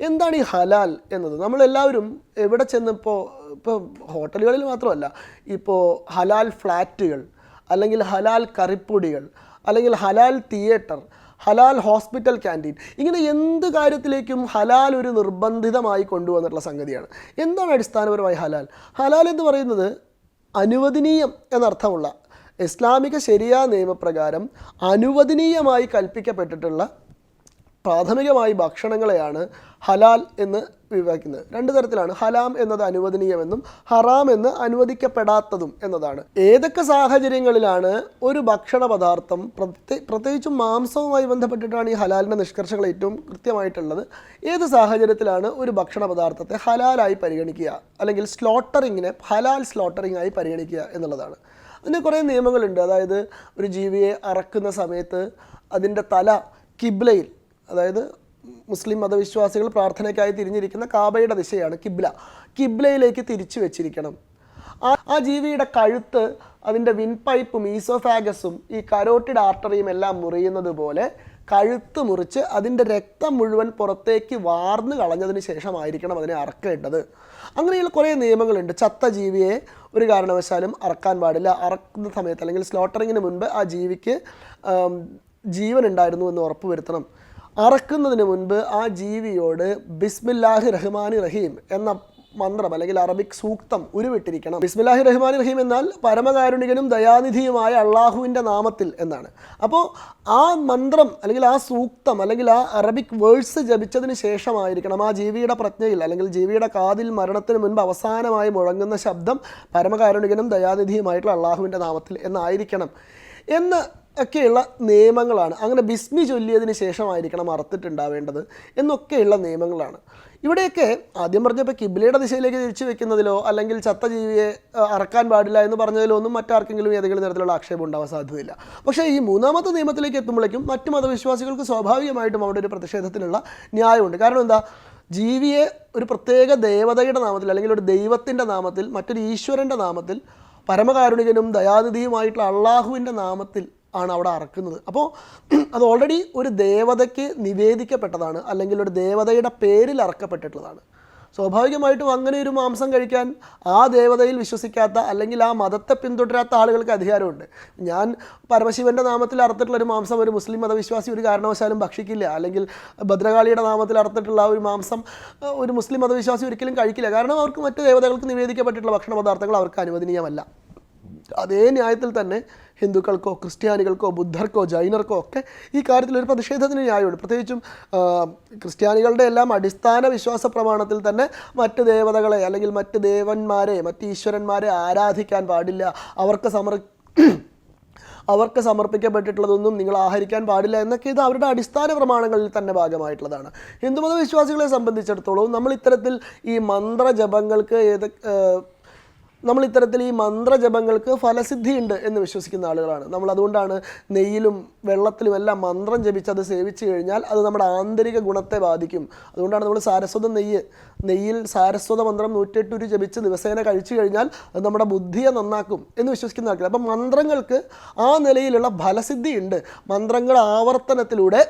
എന്താണ് ഈ ഹലാൽ എന്നത്? നമ്മളെല്ലാവരും എവിടെ ചെന്നിപ്പോൾ ഇപ്പോൾ ഹോട്ടലുകളിൽ മാത്രമല്ല ഇപ്പോൾ ഹലാൽ ഫ്ലാറ്റുകൾ അല്ലെങ്കിൽ ഹലാൽ കറിപ്പൊടികൾ അല്ലെങ്കിൽ ഹലാൽ തിയേറ്റർ ഹലാൽ ഹോസ്പിറ്റൽ ക്യാന്റീൻ ഇങ്ങനെ എന്ത് കാര്യത്തിലേക്കും ഹലാൽ ഒരു നിർബന്ധിതമായി കൊണ്ടുവന്നിട്ടുള്ള സംഗതിയാണ്. എന്താണ് അടിസ്ഥാനപരമായി ഹലാൽ? ഹലാൽ എന്ന് പറയുന്നത് അനുവദനീയം എന്നർത്ഥമുള്ള ഇസ്ലാമിക ശരിയാ നിയമപ്രകാരം അനുവദനീയമായി കൽപ്പിക്കപ്പെട്ടിട്ടുള്ള പ്രാഥമികമായി ഭക്ഷണങ്ങളെയാണ് ഹലാൽ എന്ന് വിവരിക്കുന്നത്. രണ്ട് തരത്തിലാണ് ഹലാം എന്നത് അനുവദനീയമെന്നും ഹറാം എന്ന് അനുവദിക്കപ്പെടാത്തതും എന്നതാണ്. ഏതൊക്കെ സാഹചര്യങ്ങളിലാണ് ഒരു ഭക്ഷണ പദാർത്ഥം പ്രത്യേ പ്രത്യേകിച്ചും മാംസവുമായി ബന്ധപ്പെട്ടിട്ടാണ് ഈ ഹലാലിന്റെ നിഷ്കർഷകൾ ഏറ്റവും കൃത്യമായിട്ടുള്ളത്. ഏത് സാഹചര്യത്തിലാണ് ഒരു ഭക്ഷണ പദാർത്ഥത്തെ ഹലാലായി പരിഗണിക്കുക? അല്ലെങ്കിൽ സ്ലോട്ടറിങ്ങിനെ ഹലാൽ സ്ലോട്ടറിംഗ് ആയി പരിഗണിക്കുക എന്നുള്ളതാണ്. അതിന് കുറേ നിയമങ്ങളുണ്ട്. അതായത് ഒരു ജീവിയെ അറക്കുന്ന സമയത്ത് അതിന്റെ തല കിബ്ലയിൽ അതായത് മുസ്ലിം മതവിശ്വാസികൾ പ്രാർത്ഥനയ്ക്കായി തിരിഞ്ഞിരിക്കുന്ന കാബയുടെ ദിശയാണ് കിബ്ല. കിബ്ലയിലേക്ക് തിരിച്ചു വെച്ചിരിക്കണം. ആ ആ ജീവിയുടെ കഴുത്ത് അതിന്റെ വിൻപൈപ്പും ഈസോഫാഗസും ഈ കരോട്ടിഡ് ആർട്ടറിയും എല്ലാം മുറിയുന്നത് പോലെ കഴുത്ത് മുറിച്ച് അതിന്റെ രക്തം മുഴുവൻ പുറത്തേക്ക് വാർന്നു കളഞ്ഞതിന് ശേഷമായിരിക്കണം അതിനെ അറക്കേണ്ടത്. അങ്ങനെയുള്ള കുറേ നിയമങ്ങളുണ്ട്. ചത്ത ജീവിയെ ഒരു കാരണവശാലും അറക്കാൻ പാടില്ല. അറക്കുന്ന സമയത്ത് അല്ലെങ്കിൽ സ്ലോട്ടറിങ്ങിന് മുൻപ് ആ ജീവിക്ക് ജീവൻ ഉണ്ടായിരുന്നു എന്ന് ഉറപ്പുവരുത്തണം. അറക്കുന്നതിന് മുൻപ് ആ ജീവിയോട് ബിസ്മില്ലാഹി റഹ്മാനി റഹീം എന്ന മന്ത്രം അല്ലെങ്കിൽ അറബിക് സൂക്തം ഉരുവിട്ടിരിക്കണം. ബിസ്മില്ലാഹി റഹ്മാൻ റഹീം എന്നാൽ പരമകാരുണികനും ദയാനിധിയുമായ അള്ളാഹുവിന്റെ നാമത്തിൽ എന്നാണ്. അപ്പോൾ ആ മന്ത്രം അല്ലെങ്കിൽ ആ സൂക്തം അല്ലെങ്കിൽ ആ അറബിക് വേഴ്സ് ജപിച്ചതിന് ശേഷമായിരിക്കണം ആ ജീവിയുടെ പ്രജ്ഞയിൽ അല്ലെങ്കിൽ ജീവിയുടെ കാതിൽ മരണത്തിന് മുൻപ് അവസാനമായി മുഴങ്ങുന്ന ശബ്ദം പരമകാരുണികനും ദയാനിധിയുമായിട്ടുള്ള അള്ളാഹുവിന്റെ നാമത്തിൽ എന്നായിരിക്കണം. എന്ന് ഒക്കെയുള്ള നിയമങ്ങളാണ്. അങ്ങനെ ബിസ്മി ചൊല്ലിയതിന് ശേഷമായിരിക്കണം അറുത്തിട്ടുണ്ടാവേണ്ടത് എന്നൊക്കെയുള്ള നിയമങ്ങളാണ്. ഇവിടെയൊക്കെ ആദ്യം പറഞ്ഞപ്പോൾ കിബിലയുടെ ദിശയിലേക്ക് തിരിച്ചു വെക്കുന്നതിലോ അല്ലെങ്കിൽ ചത്ത ജീവിയെ അറക്കാൻ പാടില്ല എന്ന് പറഞ്ഞതിലോ ഒന്നും മറ്റാർക്കെങ്കിലും ഏതെങ്കിലും തരത്തിലുള്ള ആക്ഷേപം ഉണ്ടാവാൻ സാധ്യതയില്ല. പക്ഷേ ഈ മൂന്നാമത്തെ നിയമത്തിലേക്ക് എത്തുമ്പോഴേക്കും മറ്റു മതവിശ്വാസികൾക്ക് സ്വാഭാവികമായിട്ടും അവിടെ ഒരു പ്രതിഷേധത്തിനുള്ള ന്യായമുണ്ട്. കാരണം എന്താ? ജീവിയെ ഒരു പ്രത്യേക ദേവതയുടെ നാമത്തിൽ അല്ലെങ്കിൽ ഒരു ദൈവത്തിന്റെ നാമത്തിൽ മറ്റൊരു ഈശ്വരന്റെ നാമത്തിൽ പരമകാരുണികനും ദയാനിധിയുമായിട്ടുള്ള അള്ളാഹുവിന്റെ നാമത്തിൽ ആണ് അവിടെ അറക്കുന്നത്. അപ്പോൾ അത് ഓൾറെഡി ഒരു ദേവതയ്ക്ക് നിവേദിക്കപ്പെട്ടതാണ് അല്ലെങ്കിൽ ഒരു ദേവതയുടെ പേരിൽ അറക്കപ്പെട്ടിട്ടുള്ളതാണ്. സ്വാഭാവികമായിട്ടും അങ്ങനെ ഒരു മാംസം കഴിക്കാൻ ആ ദേവതയിൽ വിശ്വസിക്കാത്ത അല്ലെങ്കിൽ ആ മതത്തെ പിന്തുടരാത്ത ആളുകൾക്ക് അധികാരമുണ്ട്. ഞാൻ പരമശിവന്റെ നാമത്തിൽ അറുത്തിട്ടുള്ള ഒരു മാംസം ഒരു മുസ്ലിം മതവിശ്വാസി ഒരു കാരണവശാലും ഭക്ഷിക്കില്ല അല്ലെങ്കിൽ ഭദ്രകാളിയുടെ നാമത്തിൽ അറുത്തിട്ടുള്ള ഒരു മാംസം ഒരു മുസ്ലിം മതവിശ്വാസി ഒരിക്കലും കഴിക്കില്ല. കാരണം അവർക്ക് മറ്റ് ദേവതകൾക്ക് നിവേദിക്കപ്പെട്ടിട്ടുള്ള ഭക്ഷണ പദാർത്ഥങ്ങൾ അവർക്ക് അനുവദനീയമല്ല. അതേ ന്യായത്തിൽ തന്നെ ഹിന്ദുക്കൾക്കോ ക്രിസ്ത്യാനികൾക്കോ ബുദ്ധർക്കോ ജൈനർക്കോ ഒക്കെ ഈ കാര്യത്തിൽ ഒരു പ്രതിഷേധത്തിന് ന്യായമുണ്ട്. പ്രത്യേകിച്ചും ക്രിസ്ത്യാനികളുടെ എല്ലാം അടിസ്ഥാന വിശ്വാസ പ്രമാണത്തിൽ തന്നെ മറ്റ് ദേവതകളെ അല്ലെങ്കിൽ മറ്റ് ദേവന്മാരെ മറ്റ് ഈശ്വരന്മാരെ ആരാധിക്കാൻ പാടില്ല. അവർക്ക് സമർ അവർക്ക് സമർപ്പിക്കപ്പെട്ടിട്ടുള്ളതൊന്നും നിങ്ങൾ ആഹരിക്കാൻ പാടില്ല എന്നൊക്കെ ഇത് അവരുടെ അടിസ്ഥാന പ്രമാണങ്ങളിൽ തന്നെ ഭാഗമായിട്ടുള്ളതാണ്. ഹിന്ദുമത വിശ്വാസികളെ സംബന്ധിച്ചിടത്തോളം നമ്മൾ ഇത്തരത്തിൽ ഈ മന്ത്രജപങ്ങൾക്ക് ഏത് നമ്മൾ ഇത്തരത്തിൽ ഈ മന്ത്രജപങ്ങൾക്ക് ഫലസിദ്ധിയുണ്ട് എന്ന് വിശ്വസിക്കുന്ന ആളുകളാണ്. നമ്മൾ അതുകൊണ്ടാണ് നെയ്യിലും വെള്ളത്തിലും എല്ലാം മന്ത്രം ജപിച്ച് അത് സേവിച്ചു കഴിഞ്ഞാൽ അത് നമ്മുടെ ആന്തരിക ഗുണത്തെ ബാധിക്കും. അതുകൊണ്ടാണ് നമ്മൾ സാരസ്വത നെയ്യ് നെയ്യിൽ സാരസ്വത മന്ത്രം നൂറ്റെട്ട് ഒരു ജപിച്ച് ദിവസേന കഴിച്ചു കഴിഞ്ഞാൽ അത് നമ്മുടെ ബുദ്ധിയെ നന്നാക്കും എന്ന് വിശ്വസിക്കുന്ന ആൾക്കാർ. അപ്പം മന്ത്രങ്ങൾക്ക് ആ നിലയിലുള്ള ഫലസിദ്ധി ഉണ്ട് മന്ത്രങ്ങൾ ആവർത്തനത്തിലൂടെ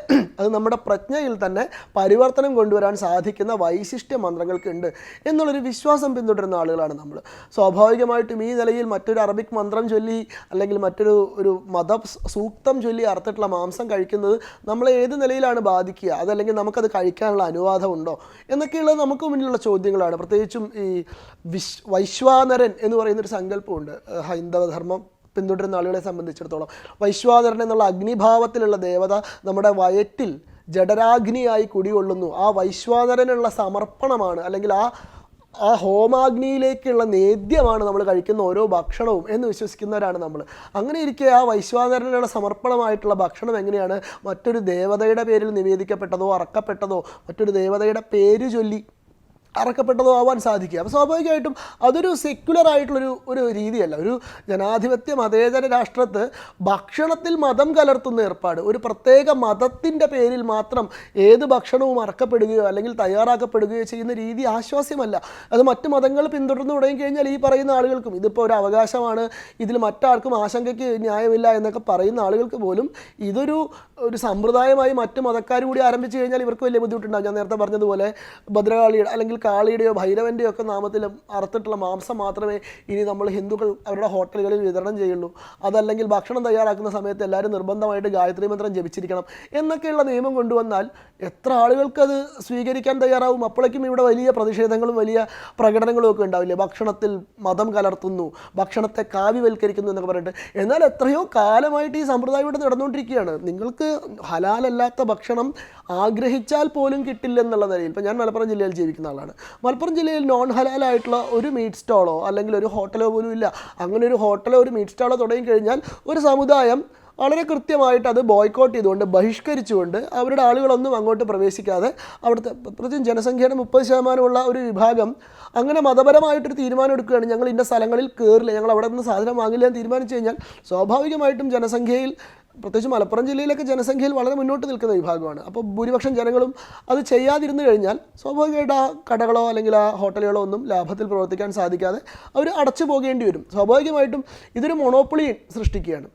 അത് നമ്മുടെ പ്രജ്ഞയിൽ തന്നെ പരിവർത്തനം കൊണ്ടുവരാൻ സാധിക്കുന്ന വൈശിഷ്ട്യ മന്ത്രങ്ങൾക്കുണ്ട് എന്നുള്ളൊരു വിശ്വാസം പിന്തുടരുന്ന ആളുകളാണ് നമ്മൾ. സ്വാഭാവികമായിട്ടും ഈ നിലയിൽ മറ്റൊരു അറബിക് മന്ത്രം ചൊല്ലി അല്ലെങ്കിൽ മറ്റൊരു ഒരു മത സൂക്തം ചൊല്ലി അറുത്തിട്ടുള്ള മാംസം കഴിക്കുന്നത് നമ്മളെ ഏത് നിലയിലാണ് ബാധിക്കുക? അതല്ലെങ്കിൽ നമുക്കത് കഴിക്കാനുള്ള അനുവാദമുണ്ടോ? എന്നൊക്കെയുള്ളത് നമുക്ക് മുന്നിലുള്ള ചോദ്യങ്ങളാണ്. പ്രത്യേകിച്ചും ഈ വിശ് വൈശ്വാനരൻ എന്ന് പറയുന്നൊരു സങ്കല്പമുണ്ട്. ഹൈന്ദവധർമ്മം ഹൈന്ദവ ധർമ്മം പിന്തുടരുന്ന ആളുകളെ സംബന്ധിച്ചിടത്തോളം. വൈശ്വാനരൻ എന്നുള്ള അഗ്നിഭാവത്തിലുള്ള ദേവത നമ്മുടെ വയറ്റിൽ ജഡരാഗ്നിയായി കുടികൊള്ളുന്നു. ആ വൈശ്വാനരനുള്ള സമർപ്പണമാണ്. അല്ലെങ്കിൽ ആ ആ ഹോമാഗ്നിയിലേക്കുള്ള നേദ്യമാണ് നമ്മൾ കഴിക്കുന്ന ഓരോ ഭക്ഷണവും എന്ന് വിശ്വസിക്കുന്നവരാണ് നമ്മൾ. അങ്ങനെ ഇരിക്കെ ആ വൈശ്വാനരനുള്ള സമർപ്പണമായിട്ടുള്ള ഭക്ഷണം എങ്ങനെയാണ്? മറ്റൊരു ദേവതയുടെ പേരിൽ നിവേദിക്കപ്പെട്ടതോ അറക്കപ്പെട്ടതോ മറ്റൊരു ദേവതയുടെ പേര് ചൊല്ലി അറക്കപ്പെട്ടതോ ആവാൻ സാധിക്കുക. അപ്പോൾ സ്വാഭാവികമായിട്ടും അതൊരു സെക്യുലർ ആയിട്ടുള്ളൊരു ഒരു രീതിയല്ല. ഒരു ജനാധിപത്യ മതേതര രാഷ്ട്രത്ത് ഭക്ഷണത്തിൽ മതം കലർത്തുന്ന ഏർപ്പാട്. ഒരു പ്രത്യേക മതത്തിന്റെ പേരിൽ മാത്രം ഏത് ഭക്ഷണവും അറക്കപ്പെടുകയോ അല്ലെങ്കിൽ തയ്യാറാക്കപ്പെടുകയോ ചെയ്യുന്ന രീതി ആശ്വാസ്യമല്ല. അത് മറ്റ് മതങ്ങൾ പിന്തുടർന്നു തുടങ്ങി കഴിഞ്ഞാൽ ഈ പറയുന്ന ആളുകൾക്കും ഇതിപ്പോൾ ഒരു അവകാശമാണ്. ഇതിൽ മറ്റാർക്കും ആശങ്കയ്ക്ക് ന്യായമില്ല എന്നൊക്കെ പറയുന്ന ആളുകൾക്ക് പോലും ഇതൊരു ഒരു സമ്പ്രദായമായി മറ്റ് മതക്കാർ കൂടി ആരംഭിച്ചു കഴിഞ്ഞാൽ ഇവർക്ക് വലിയ ബുദ്ധിമുട്ടുണ്ടാകും ഞാൻ നേരത്തെ പറഞ്ഞതുപോലെ ഭദ്രകാളിയുടെ അല്ലെങ്കിൽ കാളിയുടെയോ ഭൈരവന്റെയോ ഒക്കെ നാമത്തിൽ അറുത്തിട്ടുള്ള മാംസം മാത്രമേ ഇനി നമ്മൾ ഹിന്ദുക്കൾ അവരുടെ ഹോട്ടലുകളിൽ വിതരണം ചെയ്യുള്ളൂ. അതല്ലെങ്കിൽ ഭക്ഷണം തയ്യാറാക്കുന്ന സമയത്ത് എല്ലാവരും നിർബന്ധമായിട്ട് ഗായത്രി മന്ത്രം ജപിച്ചിരിക്കണം എന്നൊക്കെയുള്ള നിയമം കൊണ്ടുവന്നാൽ എത്ര ആളുകൾക്കത് സ്വീകരിക്കാൻ തയ്യാറാവും? അപ്പോഴേക്കും ഇവിടെ വലിയ പ്രതിഷേധങ്ങളും വലിയ പ്രകടനങ്ങളും ഒക്കെ ഉണ്ടാവില്ലേ? ഭക്ഷണത്തിൽ മതം കലർത്തുന്നു ഭക്ഷണത്തെ കാവ്യവൽക്കരിക്കുന്നു എന്നൊക്കെ പറഞ്ഞിട്ട്. എന്നാൽ എത്രയോ കാലമായിട്ട് ഈ സമ്പ്രദായം ഇവിടെ നടന്നുകൊണ്ടിരിക്കുകയാണ്. നിങ്ങൾക്ക് ഹലാലല്ലാത്ത ഭക്ഷണം ആഗ്രഹിച്ചാൽ പോലും കിട്ടില്ലെന്നുള്ള നിലയിൽ. ഇപ്പം ഞാൻ മലപ്പുറം ജില്ലയിൽ ജീവിക്കുന്ന ആളാണ്. മലപ്പുറം ജില്ലയിൽ നോൺ ഹലാലായിട്ടുള്ള ഒരു മീറ്റ് സ്റ്റാളോ അല്ലെങ്കിൽ ഒരു ഹോട്ടലോ പോലും ഇല്ല. അങ്ങനെ ഒരു ഹോട്ടലോ ഒരു മീറ്റ് സ്റ്റാളോ തുടങ്ങി കഴിഞ്ഞാൽ ഒരു സമുദായം വളരെ കൃത്യമായിട്ട് അത് ബോയ്ക്കോട്ട് ചെയ്തുകൊണ്ട് ബഹിഷ്കരിച്ചുകൊണ്ട് അവരുടെ ആളുകളൊന്നും അങ്ങോട്ട് പ്രവേശിക്കാതെ അവിടുത്തെ പ്രത്യേകിച്ചും ജനസംഖ്യയുടെ മുപ്പത് ശതമാനമുള്ള ഒരു വിഭാഗം അങ്ങനെ മതപരമായിട്ടൊരു തീരുമാനം എടുക്കുകയാണ്. ഞങ്ങൾ ഇന്ന സ്ഥലങ്ങളിൽ കയറില്ല ഞങ്ങൾ അവിടെ നിന്ന് സാധനം വാങ്ങില്ല എന്ന് തീരുമാനിച്ചു കഴിഞ്ഞാൽ സ്വാഭാവികമായിട്ടും ജനസംഖ്യയിൽ പ്രത്യേകിച്ച് മലപ്പുറം ജില്ലയിലൊക്കെ ജനസംഖ്യയിൽ വളരെ മുന്നോട്ട് നിൽക്കുന്ന വിഭാഗമാണ്. അപ്പോൾ ഭൂരിപക്ഷം ജനങ്ങളും അത് ചെയ്യാതിരുന്നു കഴിഞ്ഞാൽ സ്വാഭാവികമായിട്ട് ആ കടകളോ അല്ലെങ്കിൽ ആ ഹോട്ടലുകളോ ഒന്നും ലാഭത്തിൽ പ്രവർത്തിക്കാൻ സാധിക്കാതെ അവർ അടച്ചു പോകേണ്ടി വരും. സ്വാഭാവികമായിട്ടും ഇതൊരു മൊണോപ്പൊളി സൃഷ്ടിക്കുകയാണ്.